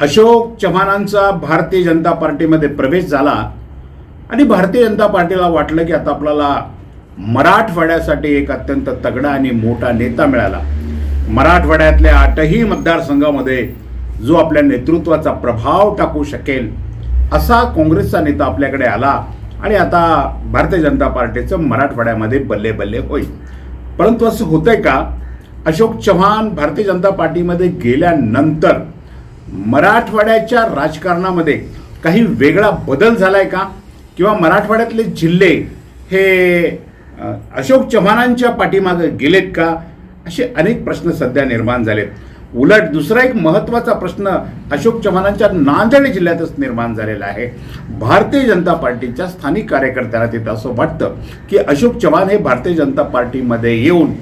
अशोक चव्हाणांचा भारतीय जनता पार्टीमध्ये प्रवेश झाला आणि भारतीय जनता पार्टीला वाटलं की आता आपल्याला मराठवाड्यासाठी एक अत्यंत तगडा आणि मोठा नेता मिळाला. मराठवाड्यातल्या आठही मतदारसंघामध्ये जो आपल्या नेतृत्वाचा प्रभाव टाकू शकेल असा काँग्रेसचा नेता आपल्याकडे आला आणि आता भारतीय जनता पार्टीचं मराठवाड्यामध्ये बल्ले बल्ले होईल. परंतु असं होतंय का? अशोक चव्हाण भारतीय जनता पार्टीमध्ये गेल्यानंतर मराठवाड्याच्या राजकारणामध्ये काही वेगळा बदल झालाय का? किंवा मराठवाड्यातले जिल्हे हे अशोक चव्हाणांच्या पाठीमागे गेलेत का? असे अनेक प्रश्न सध्या निर्माण झालेत. उलट दुसरा एक महत्त्वाचा प्रश्न अशोक चव्हाणांच्या नांदेड जिल्ह्यातच निर्माण झालेला आहे. भारतीय जनता पार्टीच्या स्थानिक कार्यकर्त्यांना तिथं असं वाटतं की अशोक चव्हाण हे भारतीय जनता पार्टीमध्ये येऊन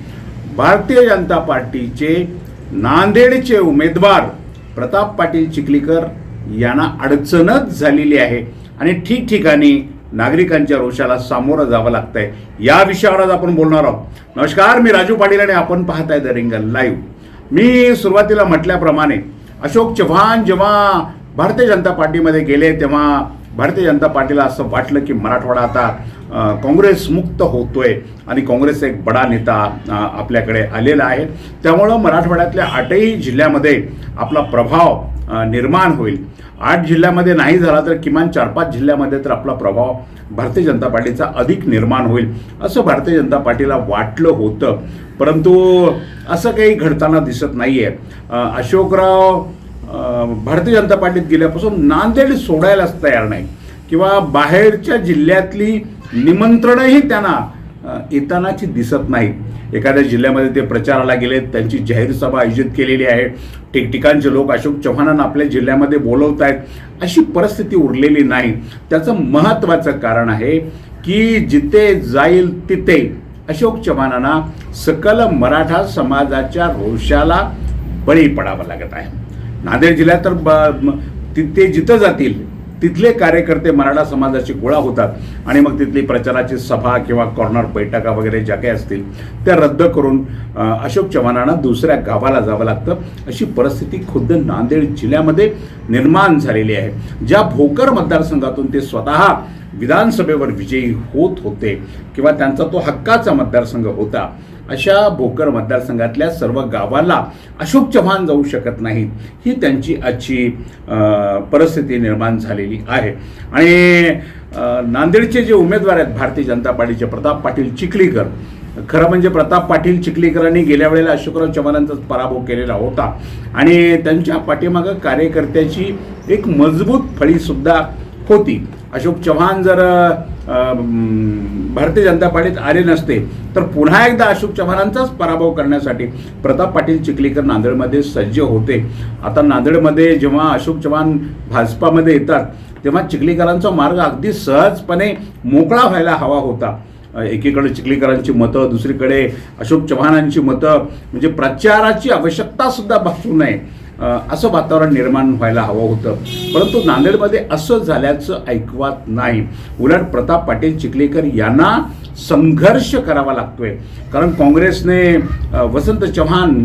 भारतीय जनता पार्टीचे नांदेडचे उमेदवार प्रताप पाटील चिखलीकर यांना अडचणच झालेली आहे. आणि ठिकठिकाणी नागरिकांच्या रोषाला सामोरं जावं लागतंय. या विषयावर आज आपण बोलणार आहोत. नमस्कार मी राजू पाटील आणि आपण पाहताय द रिंगल लाईव्ह मी सुरुवातीला म्हटल्याप्रमाणे अशोक चव्हाण जेव्हा भारतीय जनता पार्टीमध्ये गेले तेव्हा भारतीय जनता पार्टीला असं वाटलं की मराठवाडा आता काँग्रेस मुक्त होतोय आणि काँग्रेस एक बडा नेता आपल्याकडे आलेला आहे. त्यामुळं मराठवाड्यातल्या आठही जिल्ह्यामध्ये आपला प्रभाव निर्माण होईल. आठ जिल्ह्यामध्ये नाही झाला तर किमान चार पाच जिल्ह्यामध्ये तर आपला प्रभाव भारतीय जनता पार्टीचा अधिक निर्माण होईल असं भारतीय जनता पार्टीला वाटलं होतं. परंतु असं काही घडताना दिसत नाही आहे अशोकराव भारतीय जनता पार्टीत गेल्यापासून नांदेड सोडायलाच तयार नाही. किंवा बाहेरच्या जिल्ह्यातली निमंत्रणही त्यांना येतानाची दिसत नाहीत एखाद्या जिल्ह्यामध्ये ते प्रचाराला गेले त्यांची जाहीर सभा आयोजित केलेली आहे. ठिकठिकाणचे लोक अशोक चव्हाणांना आपल्या जिल्ह्यामध्ये बोलवत आहेत अशी परिस्थिती उरलेली नाही. त्याचं महत्त्वाचं कारण आहे की जिथे जाईल तिथे अशोक चव्हाणांना सकल मराठा समाजाच्या रोषाला बळी पडावं लागत आहे. नांदेड जिल्ह्यात तर ब- म- जिथं जातील तिथले कार्यकर्ते मराठा समाजाशी गोळा होतात आणि मग तिथली प्रचाराची सभा किंवा कॉर्नर बैठका वगैरे ज्या काही असतील त्या रद्द करून अशोक चव्हाणांना दुसऱ्या गावाला जावं लागतं. अशी परिस्थिती खुद्द नांदेड जिल्ह्यामध्ये निर्माण झालेली आहे. ज्या भोकर मतदारसंघातून ते स्वतः विधानसभेवर विजयी होत होते किंवा त्यांचा तो हक्काचा मतदारसंघ होता अशा भोकर मतदारसंघातल्या सर्व गावाला अशोक चव्हाण जाऊ शकत नाहीत. ही त्यांची आजची परिस्थिती निर्माण झालेली आहे. आणि नांदेडचे जे उमेदवार आहेत भारतीय जनता पार्टीचे प्रताप पाटील चिखलीकर खरं म्हणजे प्रताप पाटील चिखलीकरांनी गेल्या वेळेला अशोकराव चव्हाणांचाच पराभव केलेला होता. आणि त्यांच्या पाठीमागं कार्यकर्त्याची एक मजबूत फळीसुद्धा होती. अशोक चव्हाण जर भारतीय जनता पार्टीत आले नसते तर पुन्हा एकदा अशोक चव्हाणांचाच पराभव करण्यासाठी प्रताप पाटील चिखलीकर नांदेडमध्ये सज्ज होते. आता नांदेडमध्ये जेव्हा अशोक चव्हाण भाजपामध्ये येतात तेव्हा चिखलीकरांचा मार्ग अगदी सहजपणे मोकळा व्हायला हवा होता. एकीकडे चिखलीकरांची मतं दुसरीकडे अशोक चव्हाणांची मतं म्हणजे प्रचाराची आवश्यकता सुद्धा भासू नये. असं वातावरण निर्माण व्हायला हवं होतं. परंतु नांदेडमध्ये असं झाल्याचं ऐकवात नाही. उलट प्रताप पाटील चिखलेकर यांना संघर्ष करावा लागतोय. कारण काँग्रेसने वसंत चव्हाण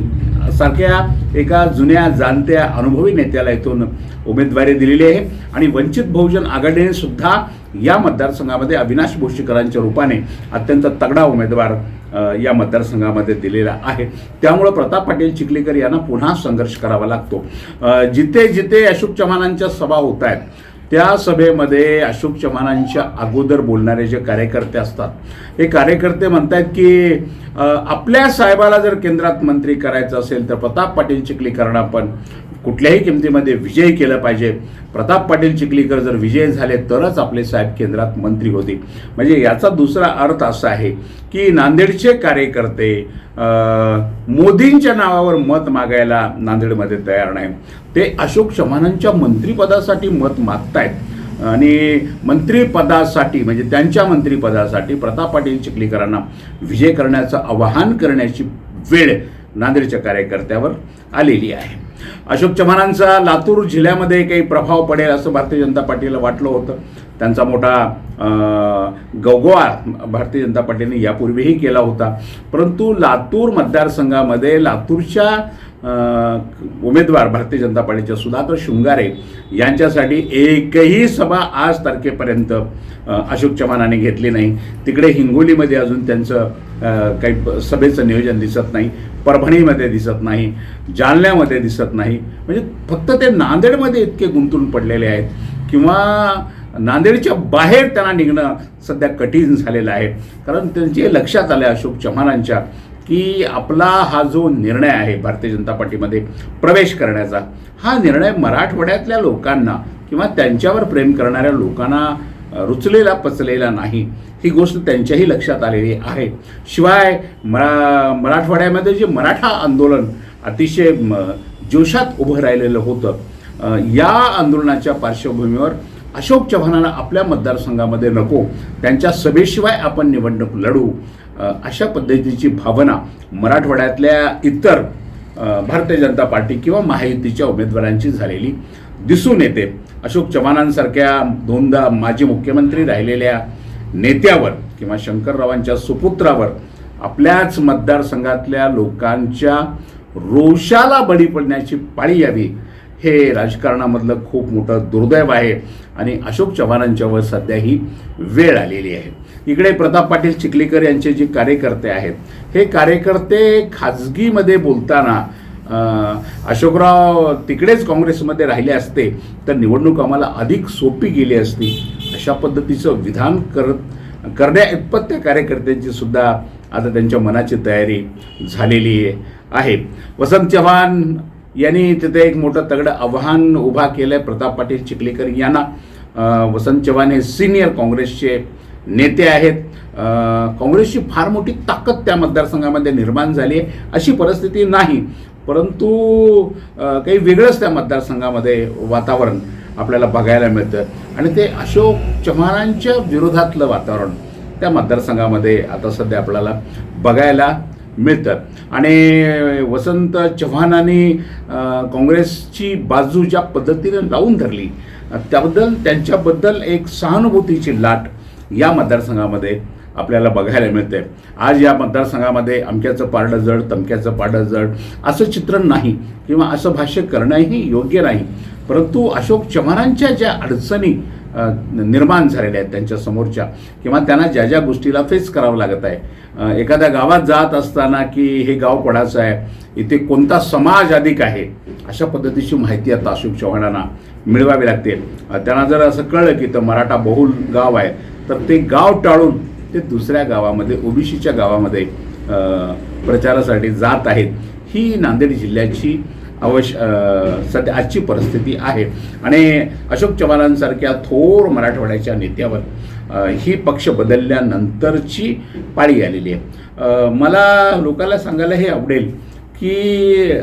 सारख्या एका जुन्या जाणत्या अनुभवी नेत्याला इथून उमेदवारी दिलेली आहे. आणि वंचित बहुजन आघाडीने सुद्धा या मतदारसंघामध्ये अविनाश भोशीकरांच्या रूपाने अत्यंत तगडा उमेदवार या मतदारसंघामध्ये दिलेला आहे. त्यामुळं प्रताप पाटील चिखलीकर यांना पुन्हा संघर्ष करावा लागतो. जिथे जिथे अशोक चव्हाणांच्या सभा होत आहेत त्या सभेमध्ये अशोक चव्हाणांच्या अगोदर बोलणारे जे कार्यकर्ते असतात हे कार्यकर्ते म्हणतात की आपल्या साहेबाला जर केंद्रात मंत्री करायचं असेल तर प्रताप पाटील चिखलीकरांना पण कुठल्याही किमतीमध्ये विजय केलं पाहिजे. प्रताप पाटील चिखलीकर जर विजय झाले तरच आपले साहेब केंद्रात मंत्री होतील. म्हणजे याचा दुसरा अर्थ असा आहे की नांदेडचे कार्यकर्ते मोदींच्या नावावर मत मागायला नांदेडमध्ये तयार नाही. ते अशोक चव्हाणांच्या मंत्रिपदासाठी मत मागतायत. आणि मंत्रिपदासाठी म्हणजे त्यांच्या मंत्रिपदासाठी प्रताप पाटील चिखलीकरांना विजय करण्याचं आवाहन करण्याची वेळ नांदेडच्या कार्यकर्त्यावर आलेली आहे. अशोक चव्हाणांचा लातूर जिल्ह्यामध्ये काही प्रभाव पडेल असं भारतीय जनता पार्टीला वाटलं होतं. त्यांचा मोठा अं, भारतीय जनता पार्टीने यापूर्वीही केला होता. परंतु लातूर मतदारसंघामध्ये लातूरच्या उमेदवार भारतीय जनता पार्टीचे सुधाकर शृंगारे यांच्यासाठी एकही सभा आज तारखेपर्यंत अशोक चव्हाणाने घेतली नाही. तिकडे हिंगोलीमध्ये अजून त्यांचं काही सभेचं नियोजन दिसत नाही. परभणीमध्ये दिसत नाही. जालन्यामध्ये दिसत नाही. म्हणजे फक्त ते नांदेडमध्ये इतके गुंतून पडलेले आहेत. किंवा नांदेडच्या बाहेर त्यांना निघणं सध्या कठीण झालेलं आहे. कारण त्यांचे लक्षात आलं अशोक चव्हाणांच्या की आपला हा जो निर्णय आहे भारतीय जनता पार्टीमध्ये प्रवेश करण्याचा हा निर्णय मराठवाड्यातल्या लोकांना किंवा त्यांच्यावर प्रेम करणाऱ्या लोकांना रुचलेला पचलेला नाही. ही गोष्ट त्यांच्याही लक्षात आलेली आहे. शिवाय मरा मराठवाड्यामध्ये जे मराठा आंदोलन अतिशय म, जोशात उभं राहिलेलं होतं या आंदोलनाच्या पार्श्वभूमीवर अशोक चव्हाणांना आपल्या मतदारसंघामध्ये नको. त्यांच्या सभेशिवाय आपण निवडणूक लढू. अशा पद्धतीची भावना मराठवाड्यातल्या इतर भारतीय जनता पार्टी किंवा महायुतीच्या उमेदवारांची झालेली दिसून येते. अशोक चव्हाणांसारख्या दोनदा माजी मुख्यमंत्री राहिलेल्या नेत्यावर किंवा शंकररावांच्या सुपुत्रावर आपल्याच मतदारसंघातल्या लोकांच्या रोषाला बळी पडण्याची पाळी यावी हे राजकारणामधलं खूप मोठं दुर्दैव आहे आणि अशोक चव्हाणांच्यावर सध्या ही वेळ आलेली आहे. इकडे प्रताप पाटील चिखलीकर यांचे जे कार्यकर्ते आहेत हे कार्यकर्ते खाजगीमध्ये बोलताना अशोकराव तिकडेच काँग्रेसमध्ये राहिले असते तर निवडणूक आम्हाला अधिक सोपी गेली असती अशा पद्धतीचं विधान करत करण्या इतपत त्या कार्यकर्त्यांची सुद्धा आता त्यांच्या मनाची तयारी झालेली आहे. वसंत चव्हाण यांनी तिथे एक मोठं तगडं आव्हान उभा केलं आहे प्रताप पाटील चिखलीकर यांना. वसंत चव्हाण हे सिनियर काँग्रेसचे नेते आहेत. काँग्रेसची फार मोठी ताकद त्या मतदारसंघामध्ये निर्माण झाली आहे. अशी परिस्थिती नाही. परंतु काही वेगळंच त्या मतदारसंघामध्ये वातावरण आपल्याला बघायला मिळतं. आणि ते अशोक चव्हाणांच्या विरोधातलं वातावरण त्या मतदारसंघामध्ये आता सध्या आपल्याला बघायला मिळतं. आणि वसंत चव्हाणांनी काँग्रेसची बाजू ज्या पद्धतीने लावून धरली त्याबद्दल त्यांच्याबद्दल एक सहानुभूतीची लाट या मतदारसंघामध्ये आपल्याला बघायला मिळते. आज या मतदारसंघामध्ये अमक्याचं पारडं जड तमक्याचं पारडं जड असं चित्रण नाही किंवा असं भाष्य करणंही योग्य नाही. परंतु अशोक चव्हाणांच्या ज्या अडचणी निर्माण झालेल्या आहेत त्यांच्या समोरच्या किंवा त्यांना ज्या ज्या गोष्टीला फेस करावं लागत आहे. एखाद्या गावात जात असताना की हे गाव कोणाचं आहे इथे कोणता समाज अधिक आहे अशा पद्धतीची माहिती आता अशोक चव्हाणांना मिळवावी लागते. त्यांना जर असं कळलं की तर मराठा बहुल गाव आहे तर ते गाव टाळून ते दुसऱ्या गावामध्ये ओबीसीच्या गावामध्ये प्रचारासाठी जात आहेत. ही नांदेड जिल्ह्याची अवश्य सध्या आजची परिस्थिती आहे. आणि अशोक चव्हाणांसारख्या थोर मराठवाड्याच्या नेत्यावर ही पक्ष बदलल्यानंतरची पाळी आलेली आहे. मला लोकांना सांगायला हे आवडेल की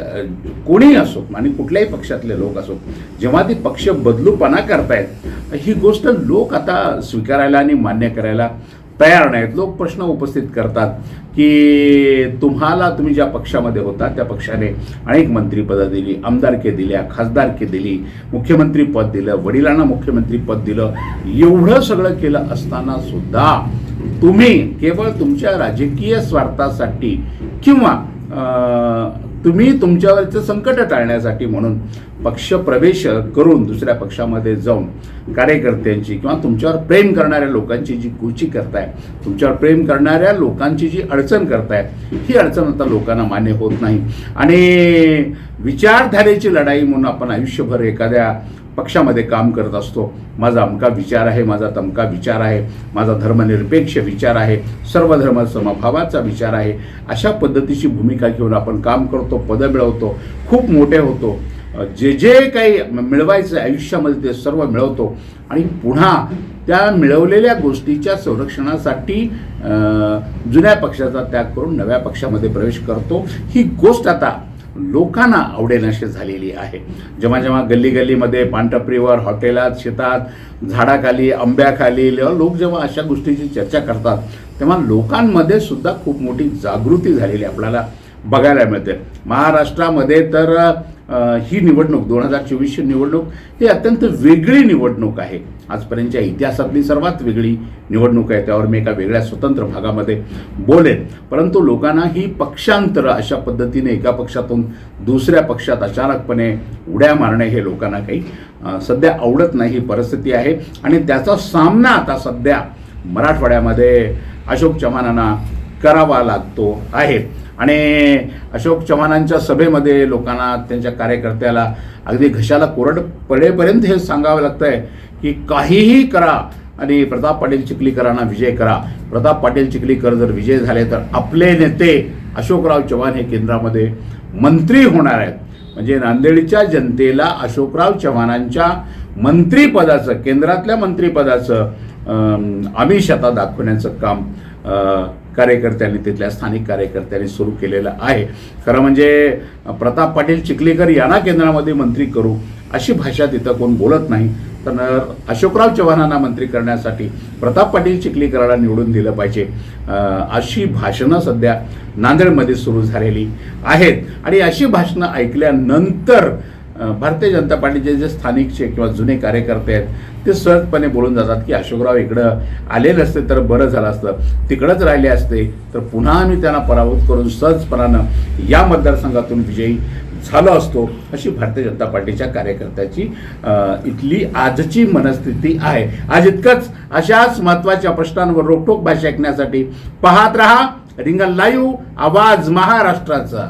कोणीही असो आणि कुठल्याही पक्षातले लोक असो जेव्हा ते पक्ष बदलूपणा करतायत ही गोष्ट लोक आता स्वीकारायला आणि मान्य करायला तयार नाहीत लोक प्रश्न उपस्थित करतात की तुम्हाला तुम्ही ज्या पक्षामध्ये होता त्या पक्षाने अनेक मंत्रीपदं दिली आमदारके दिल्या खासदारकी दिली मुख्यमंत्री पद दिलं वडिलांना मुख्यमंत्री पद दिलं एवढं सगळं केलं असताना सुद्धा तुम्ही केवळ तुमच्या राजकीय स्वार्थासाठी किंवा तुम्ही तुमच्यावरचं संकट टाळण्यासाठी म्हणून पक्ष प्रवेश करून दुसऱ्या पक्षामध्ये जाऊन कार्यकर्त्यांची किंवा तुमच्यावर प्रेम करणाऱ्या लोकांची जी कुची करताय तुमच्यावर प्रेम करणाऱ्या लोकांची जी अडचण करताय ही अडचण आता लोकांना मान्य होत नाही. आणि विचारधारेची लढाई म्हणून आपण आयुष्यभर एखाद्या पक्षामध्ये काम करत असतो. माझा अमका विचार आहे माझा तमका विचार आहे माझा धर्मनिरपेक्ष विचार आहे सर्व धर्म समभावाचा विचार आहे. अशा पद्धतीची भूमिका घेऊन आपण काम करतो पदं मिळवतो खूप मोठे होतो. जे जे काही मिळवायचं आयुष्यामध्ये ते सर्व मिळवतो. आणि पुन्हा त्या मिळवलेल्या गोष्टीच्या संरक्षणासाठी जुन्या पक्षाचा त्याग करून नव्या पक्षामध्ये प्रवेश करतो. ही गोष्ट आता लोकांना आवडेनाशी झालेली आहे. जेव्हा जेव्हा गल्ली गल्लीमध्ये पानटपरीवर हॉटेलात शेतात झाडाखाली आंब्याखाली लोक जेव्हा अशा गोष्टीची चर्चा करतात तेव्हा लोकांमध्ये सुद्धा खूप मोठी जागृती झालेली आपल्याला बघायला मिळते. महाराष्ट्रामध्ये तर ही निवडणूक दोन हजार चोवीसची निवडणूक ही अत्यंत वेगळी निवडणूक आहे. आजपर्यंतच्या इतिहासातली सर्वात वेगळी निवडणूक आहे. त्यावर मी एका वेगळ्या स्वतंत्र भागामध्ये बोलेन. परंतु लोकांना ही पक्षांतर अशा पद्धतीने एका पक्षातून दुसऱ्या पक्षात अचानकपणे उड्या मारणे हे लोकांना काही सध्या आवडत नाही. ही परिस्थिती आहे. आणि त्याचा सामना आता सध्या मराठवाड्यामध्ये अशोक चव्हाणांना करावा लागतो आहे. आणि अशोक चव्हाणांच्या सभेमध्ये लोकांना त्यांच्या कार्यकर्त्याला अगदी घशाला कोरड पडेपर्यंत हे सांगावं लागतं आहे की काहीही करा आणि प्रताप पाटील चिखलीकरांना विजय करा. प्रताप पाटील चिखलीकर जर विजय झाले तर आपले नेते अशोकराव चव्हाण हे केंद्रामध्ये मंत्री होणार आहेत. म्हणजे नांदेडच्या जनतेला अशोकराव चव्हाणांच्या मंत्रीपदाचं केंद्रातल्या मंत्रीपदाचं अम, आमिष आता दाखवण्याचं काम कार्यकर्त्यांनी तिथल्या स्थानिक कार्यकर्त्यांनी सुरू केलेलं आहे. खरं म्हणजे प्रताप पाटील चिखलीकर यांना केंद्रामध्ये मंत्री करू अशी भाषा तिथं कोण बोलत नाही. तर न- अशोकराव चव्हाणांना मंत्री करण्यासाठी प्रताप पाटील चिखलीकरांना निवडून दिलं पाहिजे. अशी भाषणं सध्या नांदेडमध्ये सुरू झालेली आहेत. आणि अशी भाषणं ऐकल्यानंतर भारतीय जनता पार्टीचे जे स्थानिकचे किंवा जुने कार्यकर्ते आहेत ते सहजपणे बोलून जातात की अशोकराव इकडं आले नसते तर बरं झालं असतं. तिकडंच राहिले असते तर पुन्हा आम्ही त्यांना पराभूत करून सहजपणानं या मतदारसंघातून विजयी झालो असतो अशी भारतीय जनता पार्टीच्या कार्यकर्त्याची इथली आजची मनस्थिती आहे. आज इतकंच. अशाच महत्त्वाच्या प्रश्नांवर रोखोक भाषा ऐकण्यासाठी पाहत रहा रिंगल लाईव्ह आवाज महाराष्ट्राचा.